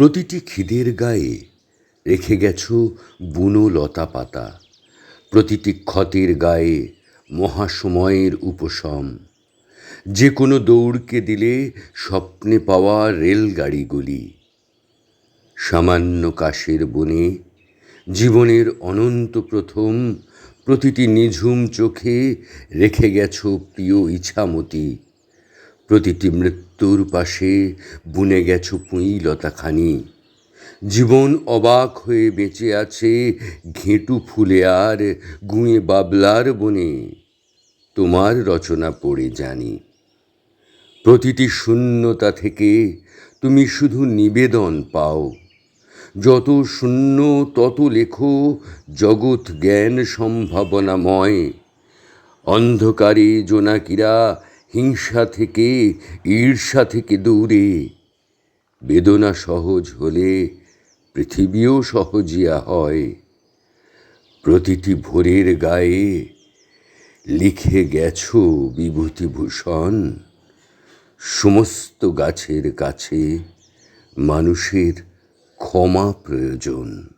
প্রতিটি খিদের গায়ে রেখে গেছ বুনো লতা পাতা। প্রতিটি ক্ষতের গায়ে মহাসময়ের উপশম। যে কোনো দৌড়কে দিলে স্বপ্নে পাওয়া রেলগাড়িগুলি সামান্য কাশের বনে জীবনের অনন্ত প্রথম প্রতিটি নিঝুম চোখে রেখে গেছ প্রিয় ইছামতি। প্রতিটি মৃত্যুর পাশে বুনে গেছো পুঁইলতাখানি। জীবন অবাক হয়ে বেঁচে আছে ঘেঁটু ফুলে আর গুঁয়ে বাবলার বনে। তোমার রচনা পড়ে জানি। প্রতিটি শূন্যতা থেকে তুমি শুধু নিবেদন পাও। যত শূন্য, তত লেখো জগৎ জ্ঞান সম্ভাবনাময়। অন্ধকারে জোনাকিরা হিংসা থেকে, ঈর্ষা থেকে দূরে। বেদনা সহজ হলে পৃথিবীও সহজিয়া হয়। প্রতিটি ভোরের গায়ে লিখে গেছ বিভূতিভূষণ। সমস্ত গাছের কাছে মানুষের ক্ষমা প্রয়োজন।